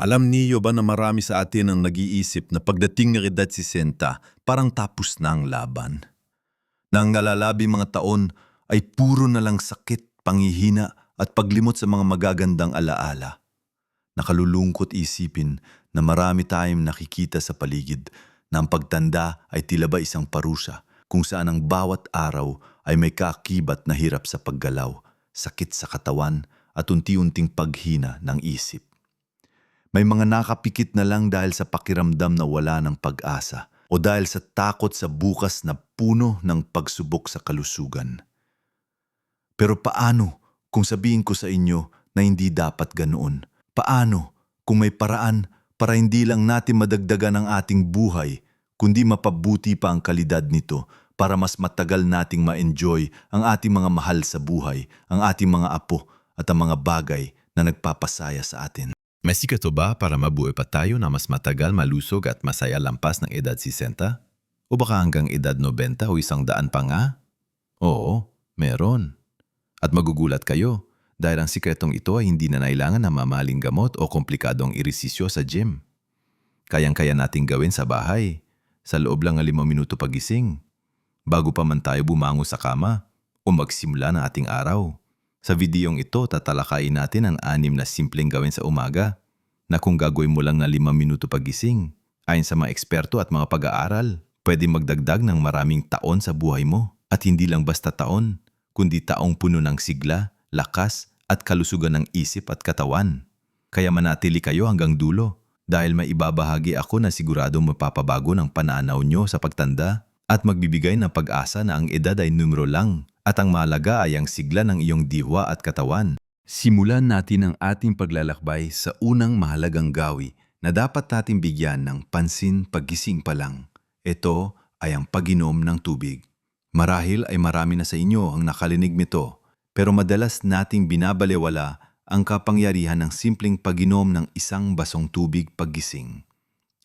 Alam niyo ba na marami sa atin ang nag-iisip na pagdating ng edad 60, parang tapos na ang laban? Na ang nalalabi mga taon ay puro na lang sakit, panghihina at paglimot sa mga magagandang alaala. Nakalulungkot isipin na marami tayong nakikita sa paligid na ang pagtanda ay tila ba isang parusa kung saan ang bawat araw ay may kaakibat na hirap sa paggalaw, sakit sa katawan at unti-unting paghina ng isip. May mga nakapikit na lang dahil sa pakiramdam na wala ng pag-asa o dahil sa takot sa bukas na puno ng pagsubok sa kalusugan. Pero paano kung sabihin ko sa inyo na hindi dapat ganoon? Paano kung may paraan para hindi lang natin madagdagan ang ating buhay, kundi mapabuti pa ang kalidad nito para mas matagal nating ma-enjoy ang ating mga mahal sa buhay, ang ating mga apo at ang mga bagay na nagpapasaya sa atin. May sikato ba para mabuhay pa tayo na mas matagal, malusog at masaya lampas ng edad 60? O baka hanggang edad 90 o isang daan pa nga? Oo, meron. At magugulat kayo dahil ang sikretong ito ay hindi na nailangan ng mamaling gamot o komplikadong irisisyo sa gym. Kayang-kaya nating gawin sa bahay, sa loob lang ng limang minuto pagising, bago pa man tayo bumango sa kama o magsimula ng ating araw. Sa videong ito, tatalakayin natin ang anim na simpleng gawin sa umaga na kung gagawin mo lang na limang minuto pagising, ayon sa mga eksperto at mga pag-aaral, pwede magdagdag ng maraming taon sa buhay mo. At hindi lang basta taon, kundi taong puno ng sigla, lakas at kalusugan ng isip at katawan. Kaya manatili kayo hanggang dulo dahil may ibabahagi ako na sigurado mapapabago ng pananaw nyo sa pagtanda at magbibigay ng pag-asa na ang edad ay numero lang at ang mahalaga ay ang sigla ng iyong diwa at katawan. Simulan natin ang ating paglalakbay sa unang mahalagang gawi na dapat natin bigyan ng pansin pagising pa lang. Ito ay ang paginom ng tubig. Marahil ay marami na sa inyo ang nakalinig nito, pero madalas nating binabalewala ang kapangyarihan ng simpleng paginom ng isang basong tubig paggising.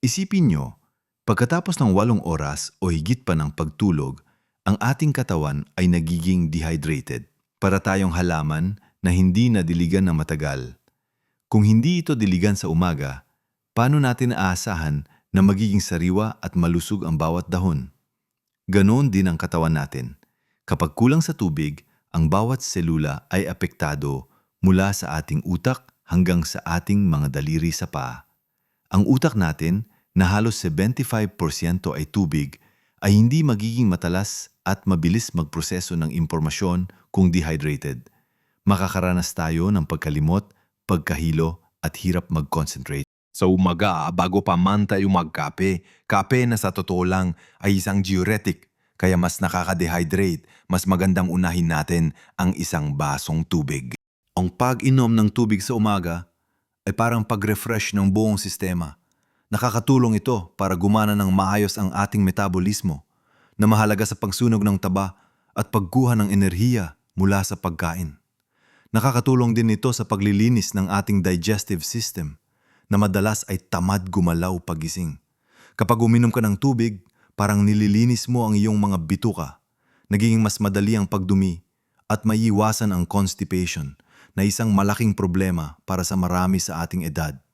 Isipin nyo, pagkatapos ng walong oras o higit pa ng pagtulog, ang ating katawan ay nagiging dehydrated. Para tayong halaman na hindi nadiligan ng matagal. Kung hindi ito diligan sa umaga, paano natin aasahan na magiging sariwa at malusog ang bawat dahon? Ganon din ang katawan natin. Kapag kulang sa tubig, ang bawat selula ay apektado mula sa ating utak hanggang sa ating mga daliri sa paa. Ang utak natin, na halos 75% ay tubig, ay hindi magiging matalas at mabilis magproseso ng impormasyon kung dehydrated. Makakaranas tayo ng pagkalimot, pagkahilo at hirap mag-concentrate. Sa umaga, bago pa man tayo magkape, kape na sa totoo lang ay isang diuretic, kaya mas nakaka-dehydrate, mas magandang unahin natin ang isang basong tubig. Ang pag-inom ng tubig sa umaga ay parang pag-refresh ng buong sistema. Nakakatulong ito para gumana ng maayos ang ating metabolismo na mahalaga sa pagsunog ng taba at pagkuha ng enerhiya mula sa pagkain. Nakakatulong din ito sa paglilinis ng ating digestive system na madalas ay tamad gumalaw pagising. Kapag uminom ka ng tubig, parang nililinis mo ang iyong mga bituka. Nagiging mas madali ang pagdumi at maiiwasan ang constipation na isang malaking problema para sa marami sa ating edad.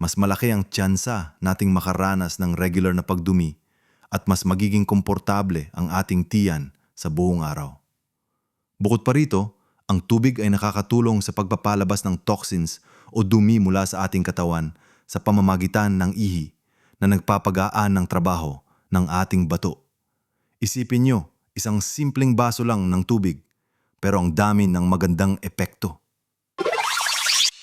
Mas malaki ang tsansa nating makaranas ng regular na pagdumi at mas magiging komportable ang ating tiyan sa buong araw. Bukod pa rito, ang tubig ay nakakatulong sa pagpapalabas ng toxins o dumi mula sa ating katawan sa pamamagitan ng ihi na nagpapagaan ng trabaho ng ating bato. Isipin nyo, isang simpleng baso lang ng tubig, pero ang dami ng magandang epekto.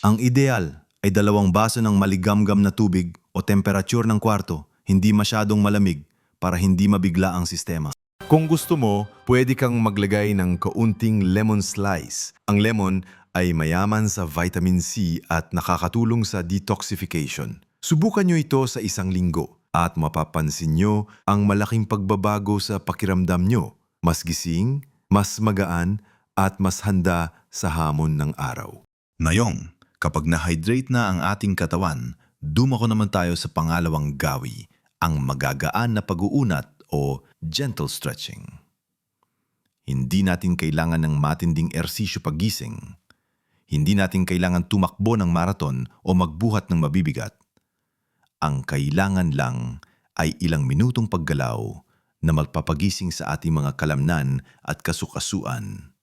Ang ideal ay dalawang baso ng maligamgam na tubig o temperature ng kwarto, hindi masyadong malamig para hindi mabigla ang sistema. Kung gusto mo, pwede kang maglagay ng kaunting lemon slice. Ang lemon ay mayaman sa vitamin C at nakakatulong sa detoxification. Subukan nyo ito sa isang linggo at mapapansin nyo ang malaking pagbabago sa pakiramdam nyo. Mas gising, mas magaan, at mas handa sa hamon ng araw. Ngayong, kapag na-hydrate na ang ating katawan, dumako naman tayo sa pangalawang gawi, ang magagaan na pag-uunat o gentle stretching. Hindi natin kailangan ng matinding ersisyo pagising. Hindi natin kailangan tumakbo ng maraton o magbuhat ng mabibigat. Ang kailangan lang ay ilang minutong paggalaw na magpapagising sa ating mga kalamnan at kasukasuan.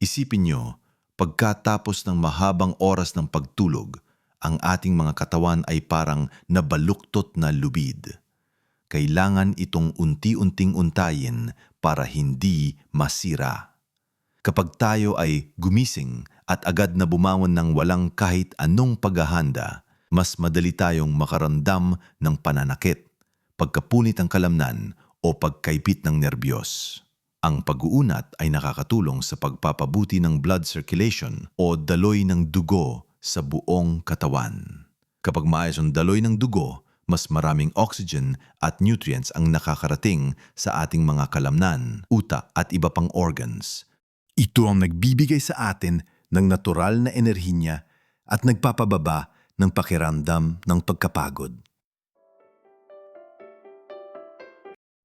Isipin nyo, pagkatapos ng mahabang oras ng pagtulog, ang ating mga katawan ay parang nabaluktot na lubid. Kailangan itong unti-unting untayin para hindi masira. Kapag tayo ay gumising at agad na bumangon ng walang kahit anong paghahanda, mas madali tayong makaramdam ng pananakit, pagkapunit ng kalamnan o pagkaipit ng nerbiyos. Ang pag-uunat ay nakakatulong sa pagpapabuti ng blood circulation o daloy ng dugo sa buong katawan. Kapag maayos ang daloy ng dugo, mas maraming oxygen at nutrients ang nakakarating sa ating mga kalamnan, utak at iba pang organs. Ito ang nagbibigay sa atin ng natural na enerhiya at nagpapababa ng pakiramdam ng pagkapagod.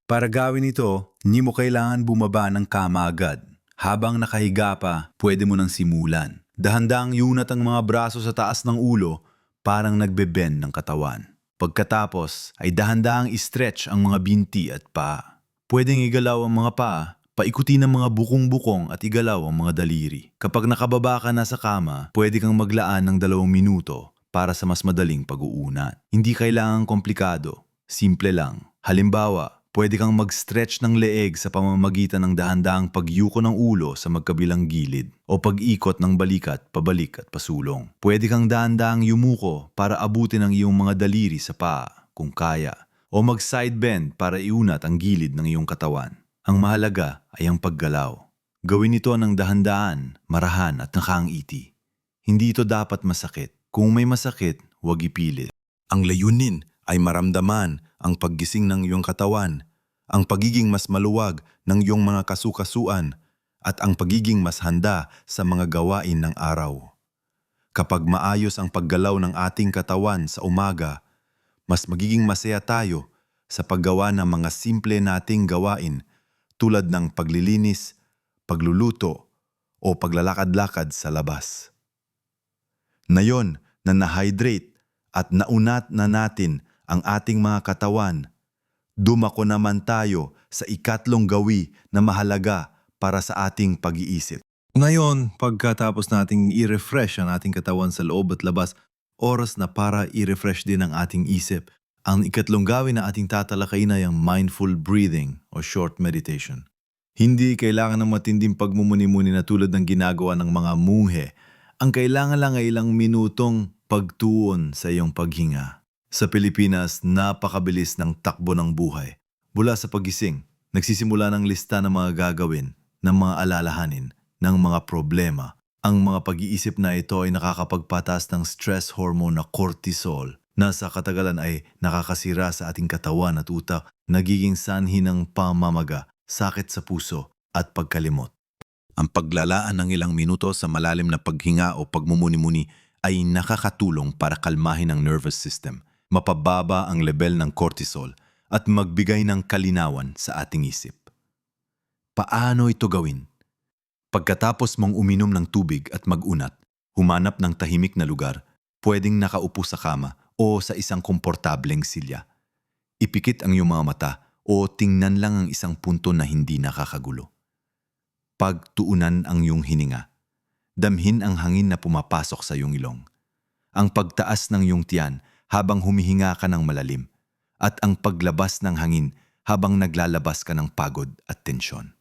Para gawin ito, hindi mo kailangan bumaba ng kama agad. Habang nakahiga pa, pwede mo nang simulan. Dahandang yunat ang mga braso sa taas ng ulo, parang nagbe-bend ng katawan. Pagkatapos ay dahandaang i-stretch ang mga binti at paa. Pwedeng igalaw ang mga paa, paikuti ng mga bukong-bukong at igalaw ang mga daliri. Kapag nakababa ka na sa kama, pwede kang maglaan ng dalawang minuto para sa mas madaling pag-uunat. Hindi kailangang komplikado, simple lang. Halimbawa, pwede kang mag-stretch ng leeg sa pamamagitan ng dahan-dahang pagyuko ng ulo sa magkabilang gilid o pag-ikot ng balikat, pabalik at pasulong. Pwede kang dahan-dahang yumuko para abutin ang iyong mga daliri sa paa kung kaya o mag-side bend para iunat ang gilid ng iyong katawan. Ang mahalaga ay ang paggalaw. Gawin ito ng dahan-dahan, marahan at nakaangiti. Hindi ito dapat masakit. Kung may masakit, huwag ipilit. Ang layunin ay maramdaman ang paggising ng iyong katawan, ang pagiging mas maluwag ng iyong mga kasukasuan, at ang pagiging mas handa sa mga gawain ng araw. Kapag maayos ang paggalaw ng ating katawan sa umaga, mas magiging masaya tayo sa paggawa ng mga simple nating gawain tulad ng paglilinis, pagluluto, o paglalakad-lakad sa labas. Nayon na na-hydrate at naunat na natin ang ating mga katawan, dumako naman tayo sa ikatlong gawi na mahalaga para sa ating pag-iisip. Ngayon, pagkatapos nating i-refresh ang ating katawan sa loob at labas, oras na para i-refresh din ang ating isip. Ang ikatlong gawin na ating tatalakayin ay ang mindful breathing o short meditation. Hindi kailangan ng matinding pagmumuni-muni na tulad ng ginagawa ng mga munghe. Ang kailangan lang ay ilang minutong pagtuon sa iyong paghinga. Sa Pilipinas, napakabilis ng takbo ng buhay. Mula sa pagising, nagsisimula ng lista ng mga gagawin, ng mga alalahanin, ng mga problema. Ang mga pag-iisip na ito ay nakakapagpatas ng stress hormone na cortisol na sa katagalan ay nakakasira sa ating katawan at utak, nagiging sanhi ng pamamaga, sakit sa puso at pagkalimot. Ang paglalaan ng ilang minuto sa malalim na paghinga o pagmumuni-muni ay nakakatulong para kalmahin ang nervous system, mapababa ang level ng cortisol at magbigay ng kalinawan sa ating isip. Paano ito gawin? Pagkatapos mong uminom ng tubig at magunat, humanap ng tahimik na lugar, pwedeng nakaupo sa kama o sa isang komportableng silya. Ipikit ang iyong mga mata o tingnan lang ang isang punto na hindi nakakagulo. Pagtuunan ang iyong hininga. Damhin ang hangin na pumapasok sa iyong ilong. Ang pagtaas ng iyong tiyan habang humihinga ka ng malalim. At ang paglabas ng hangin habang naglalabas ka ng pagod at tensyon.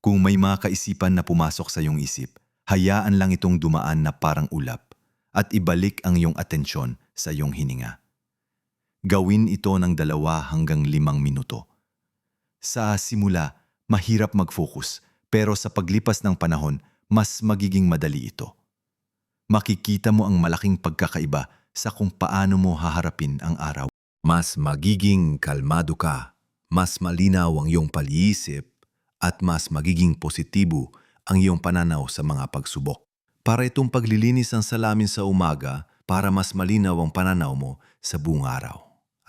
Kung may mga kaisipan na pumasok sa iyong isip, hayaan lang itong dumaan na parang ulap at ibalik ang iyong atensyon sa iyong hininga. Gawin ito ng dalawa hanggang limang minuto. Sa simula, mahirap mag-focus pero sa paglipas ng panahon, mas magiging madali ito. Makikita mo ang malaking pagkakaiba sa kung paano mo haharapin ang araw. Mas magiging kalmado ka, mas malinaw ang iyong pag-iisip, at mas magiging positibo ang iyong pananaw sa mga pagsubok. Para itong paglilinis ng salamin sa umaga para mas malinaw ang pananaw mo sa buong araw.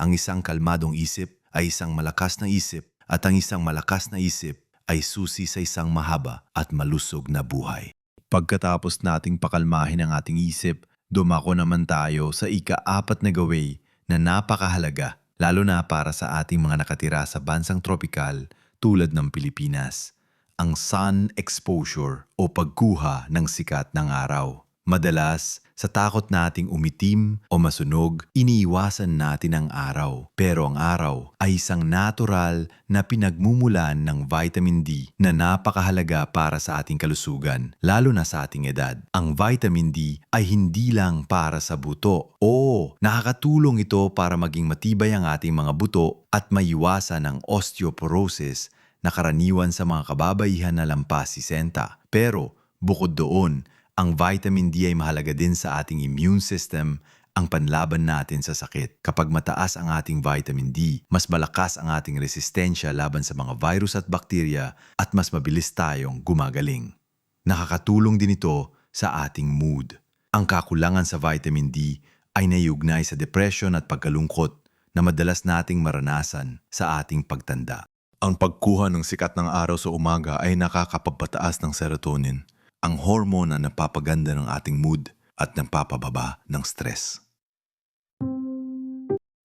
Ang isang kalmadong isip ay isang malakas na isip at ang isang malakas na isip ay susi sa isang mahaba at malusog na buhay. Pagkatapos nating pakalmahin ang ating isip, dumako naman tayo sa ika-apat na gaway na napakahalaga lalo na para sa ating mga nakatira sa bansang tropikal tulad ng Pilipinas, ang sun exposure o pagkuha ng sikat ng araw. Madalas, sa takot nating umitim o masunog, iniiwasan natin ang araw. Pero ang araw ay isang natural na pinagmumulan ng vitamin D na napakahalaga para sa ating kalusugan, lalo na sa ating edad. Ang vitamin D ay hindi lang para sa buto. Oo, nakakatulong ito para maging matibay ang ating mga buto at maiwasan ang osteoporosis na karaniwan sa mga kababaihan na lampas 60. Pero bukod doon, ang vitamin D ay mahalaga din sa ating immune system, ang panlaban natin sa sakit. Kapag mataas ang ating vitamin D, mas malakas ang ating resistensya laban sa mga virus at bakterya at mas mabilis tayong gumagaling. Nakakatulong din ito sa ating mood. Ang kakulangan sa vitamin D ay naiugnay sa depression at pagkalungkot na madalas nating maranasan sa ating pagtanda. Ang pagkuha ng sikat ng araw sa umaga ay nakakapagpataas ng serotonin, ang hormone na napapaganda ng ating mood at napapababa ng stress.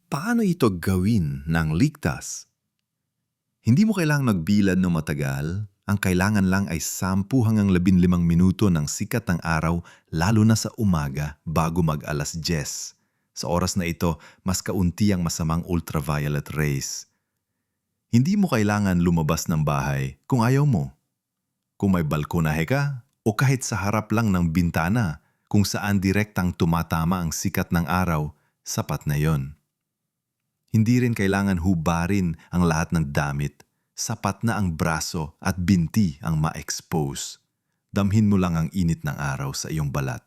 Paano ito gawin ng ligtas? Hindi mo kailangang magbilad ng matagal. Ang kailangan lang ay 10 hanggang 15 minuto ng sikat ng araw lalo na sa umaga bago mag alas 10. Sa oras na ito, mas kaunti ang masamang ultraviolet rays. Hindi mo kailangan lumabas ng bahay kung ayaw mo. Kung may balkonahe ka o kahit sa harap lang ng bintana kung saan direktang tumatama ang sikat ng araw, sapat na yon. Hindi rin kailangan hubarin ang lahat ng damit. Sapat na ang braso at binti ang ma-expose. Damhin mo lang ang init ng araw sa iyong balat.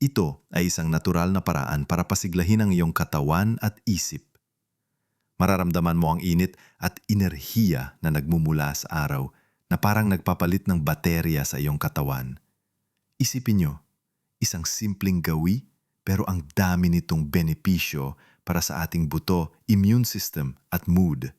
Ito ay isang natural na paraan para pasiglahin ang iyong katawan at isip. Mararamdaman mo ang init at enerhiya na nagmumula sa araw na parang nagpapalit ng baterya sa iyong katawan. Isipin nyo, isang simpleng gawi pero ang dami nitong benepisyo para sa ating buto, immune system at mood.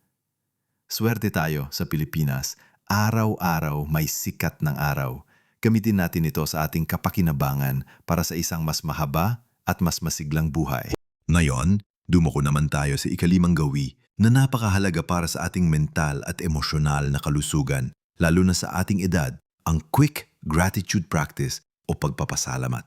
Swerte tayo sa Pilipinas, araw-araw may sikat ng araw. Gamitin natin ito sa ating kapakinabangan para sa isang mas mahaba at mas masiglang buhay. Ngayon, dumako naman tayo sa ikalimang gawi na napakahalaga para sa ating mental at emosyonal na kalusugan, lalo na sa ating edad, ang quick gratitude practice o pagpapasalamat.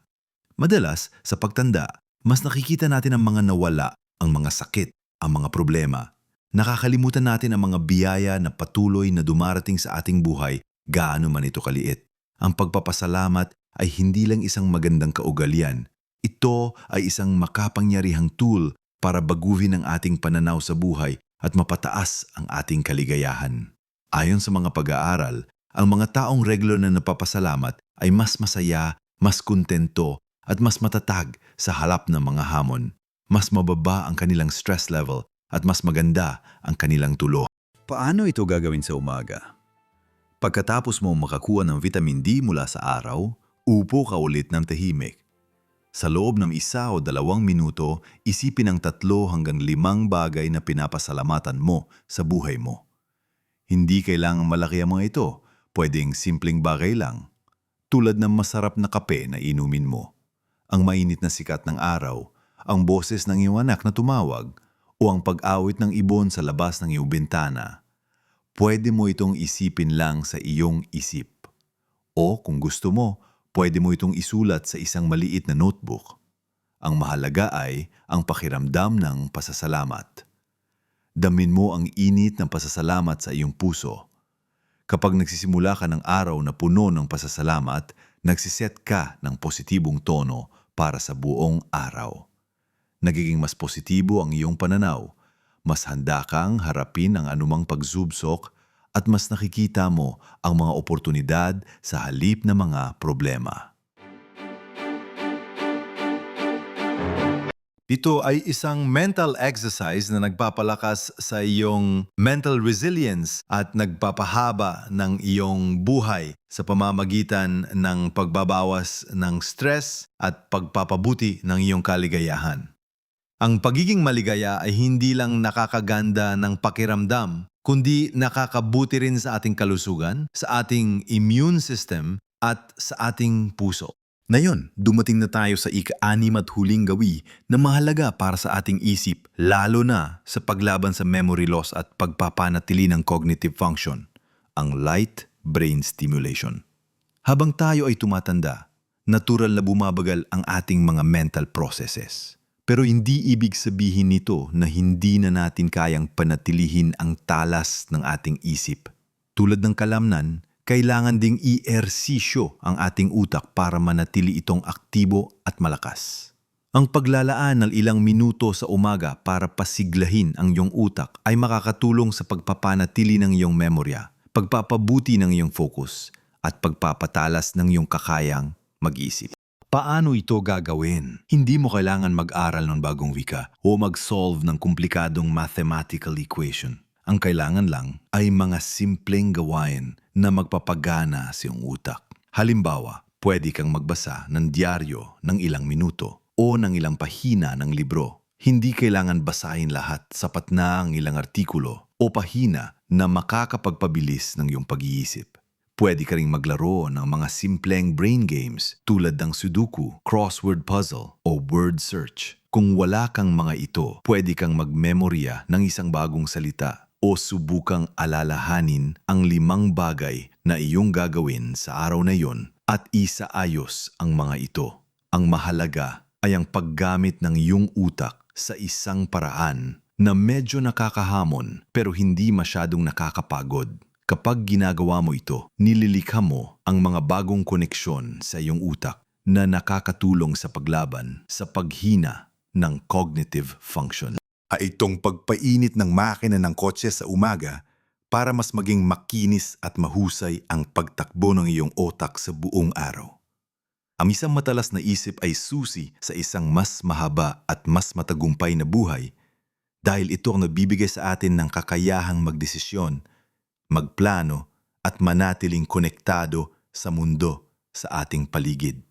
Madalas, sa pagtanda, mas nakikita natin ang mga nawala, ang mga sakit, ang mga problema. Nakakalimutan natin ang mga biyaya na patuloy na dumarating sa ating buhay, gaano man ito kaliit. Ang pagpapasalamat ay hindi lang isang magandang kaugalian. Ito ay isang makapangyarihang tool para baguhin ang ating pananaw sa buhay at mapataas ang ating kaligayahan. Ayon sa mga pag-aaral, ang mga taong regular na napapasalamat ay mas masaya, mas kontento at mas matatag sa halap ng mga hamon. Mas mababa ang kanilang stress level at mas maganda ang kanilang tulo. Paano ito gagawin sa umaga? Pagkatapos mo makakuha ng vitamin D mula sa araw, upo ka ulit ng tahimik. Sa loob ng isa o dalawang minuto, isipin ang tatlo hanggang limang bagay na pinapasalamatan mo sa buhay mo. Hindi kailangang malaki ang mga ito, pwedeng simpleng bagay lang. Tulad ng masarap na kape na inumin mo, ang mainit na sikat ng araw, ang boses ng iyong anak na tumawag, o ang pag-awit ng ibon sa labas ng iyong bintana. Pwede mo itong isipin lang sa iyong isip. O kung gusto mo, pwede mo itong isulat sa isang maliit na notebook. Ang mahalaga ay ang pakiramdam ng pasasalamat. Damin mo ang init ng pasasalamat sa iyong puso. Kapag nagsisimula ka ng araw na puno ng pasasalamat, nagsiset ka ng positibong tono para sa buong araw. Nagiging mas positibo ang iyong pananaw, mas handa kang harapin ang anumang pagsubsok at mas nakikita mo ang mga oportunidad sa halip na mga problema. Ito ay isang mental exercise na nagpapalakas sa iyong mental resilience at nagpapahaba ng iyong buhay sa pamamagitan ng pagbabawas ng stress at pagpapabuti ng iyong kaligayahan. Ang pagiging maligaya ay hindi lang nakakaganda ng pakiramdam, kundi nakakabuti rin sa ating kalusugan, sa ating immune system, at sa ating puso. Ngayon, dumating na tayo sa ika-anim at huling gawi na mahalaga para sa ating isip, lalo na sa paglaban sa memory loss at pagpapanatili ng cognitive function, ang light brain stimulation. Habang tayo ay tumatanda, natural na bumabagal ang ating mga mental processes. Pero hindi ibig sabihin nito na hindi na natin kayang panatilihin ang talas ng ating isip. Tulad ng kalamnan, kailangan ding i-ersisyo ang ating utak para manatili itong aktibo at malakas. Ang paglalaan ng ilang minuto sa umaga para pasiglahin ang iyong utak ay makakatulong sa pagpapanatili ng iyong memorya, pagpapabuti ng iyong focus, at pagpapatalas ng iyong kakayang mag-isip. Paano ito gagawin? Hindi mo kailangan mag-aral ng bagong wika o mag-solve ng komplikadong mathematical equation. Ang kailangan lang ay mga simpleng gawain na magpapagana sa iyong utak. Halimbawa, pwede kang magbasa ng diaryo ng ilang minuto o ng ilang pahina ng libro. Hindi kailangan basahin lahat, sapat na ang ilang artikulo o pahina na makakapagpabilis ng iyong pag-iisip. Pwede ka ring maglaro ng mga simpleng brain games tulad ng Sudoku, crossword puzzle o word search. Kung wala kang mga ito, pwede kang magmemorya ng isang bagong salita o subukang alalahanin ang limang bagay na iyong gagawin sa araw na iyon at isaayos ang mga ito. Ang mahalaga ay ang paggamit ng iyong utak sa isang paraan na medyo nakakahamon pero hindi masyadong nakakapagod. Kapag ginagawa mo ito, nililikha mo ang mga bagong koneksyon sa iyong utak na nakakatulong sa paglaban sa paghina ng cognitive function. Ay itong pagpainit ng makina ng kotse sa umaga para mas maging makinis at mahusay ang pagtakbo ng iyong otak sa buong araw. Ang isang matalas na isip ay susi sa isang mas mahaba at mas matagumpay na buhay dahil ito ang nabibigay sa atin ng kakayahang magdesisyon, magplano at manatiling konektado sa mundo sa ating paligid.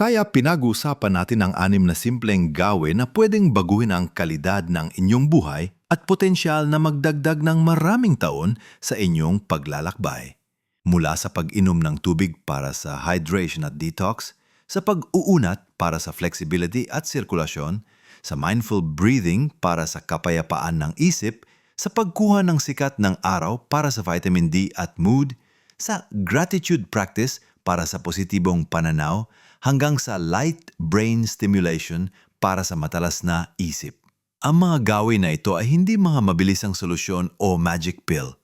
Kaya pinag-uusapan natin ang anim na simpleng gawin na pwedeng baguhin ang kalidad ng inyong buhay at potensyal na magdagdag ng maraming taon sa inyong paglalakbay. Mula sa pag-inom ng tubig para sa hydration at detox, sa pag-uunat para sa flexibility at sirkulasyon, sa mindful breathing para sa kapayapaan ng isip, sa pagkuha ng sikat ng araw para sa vitamin D at mood, sa gratitude practice para sa positibong pananaw, hanggang sa light brain stimulation para sa matalas na isip. Ang mga gawin na ito ay hindi mga mabilisang solusyon o magic pill.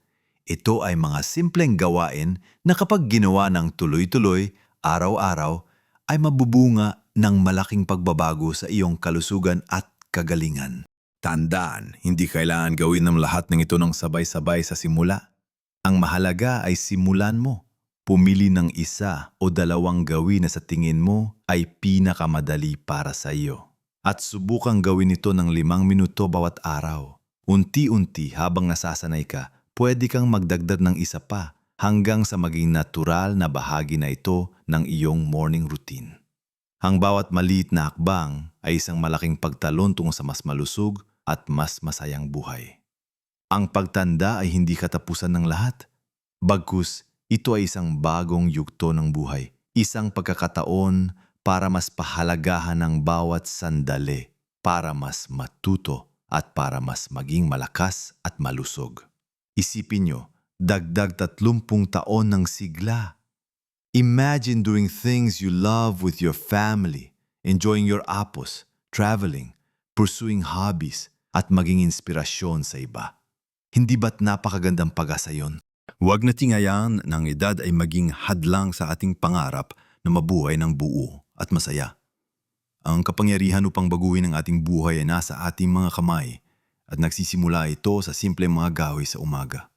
Ito ay mga simpleng gawain na kapag ginawa ng tuloy-tuloy, araw-araw, ay mabubunga ng malaking pagbabago sa iyong kalusugan at kagalingan. Tandaan, hindi kailangan gawin ng lahat ng ito ng sabay-sabay sa simula. Ang mahalaga ay simulan mo. Pumili ng isa o dalawang gawin na sa tingin mo ay pinakamadali para sa iyo. At subukang gawin ito ng limang minuto bawat araw. Unti-unti habang nasasanay ka, pwede kang magdagdag ng isa pa hanggang sa maging natural na bahagi na ito ng iyong morning routine. Ang bawat maliit na hakbang ay isang malaking pagtalon tungo sa mas malusog at mas masayang buhay. Ang pagtanda ay hindi katapusan ng lahat. Bagkus, ito ay isang bagong yugto ng buhay. Isang pagkakataon para mas pahalagahan ang bawat sandali, para mas matuto at para mas maging malakas at malusog. Isipin nyo, dagdag tatlumpung taon ng sigla. Imagine doing things you love with your family, enjoying your apos, traveling, pursuing hobbies, at maging inspirasyon sa iba. Hindi ba't napakagandang pag-asa yon? Huwag na tingayan ng edad ay maging hadlang sa ating pangarap na mabuhay ng buo at masaya. Ang kapangyarihan upang baguhin ang ating buhay ay nasa ating mga kamay at nagsisimula ito sa simple mga gawi sa umaga.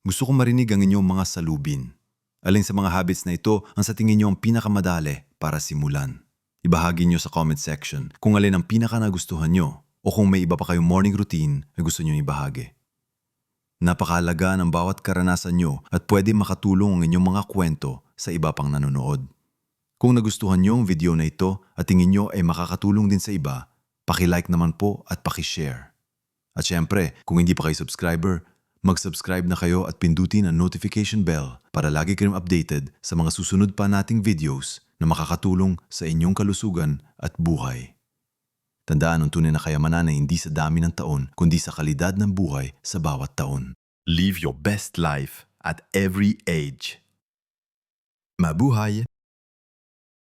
Gusto ko marinig ang inyong mga salubin. Alin sa mga habits na ito ang sa tingin niyo ang pinakamadali para simulan? Ibahagi niyo sa comment section kung alin ang pinaka nagustuhan niyo o kung may iba pa kayong morning routine na gusto niyo ibahagi. Napakahalaga ng bawat karanasan nyo at pwede makatulong ang inyong mga kwento sa iba pang nanonood. Kung nagustuhan nyo ang video na ito at tingin nyo ay makakatulong din sa iba, pakilike naman po at pakishare. At syempre, kung hindi pa kayo subscriber, mag-subscribe na kayo at pindutin ang notification bell para lagi kayong updated sa mga susunod pa nating videos na makakatulong sa inyong kalusugan at buhay. Tandaan ang tunay na kayamanan ay hindi sa dami ng taon, kundi sa kalidad ng buhay sa bawat taon. Live your best life at every age. Mabuhay!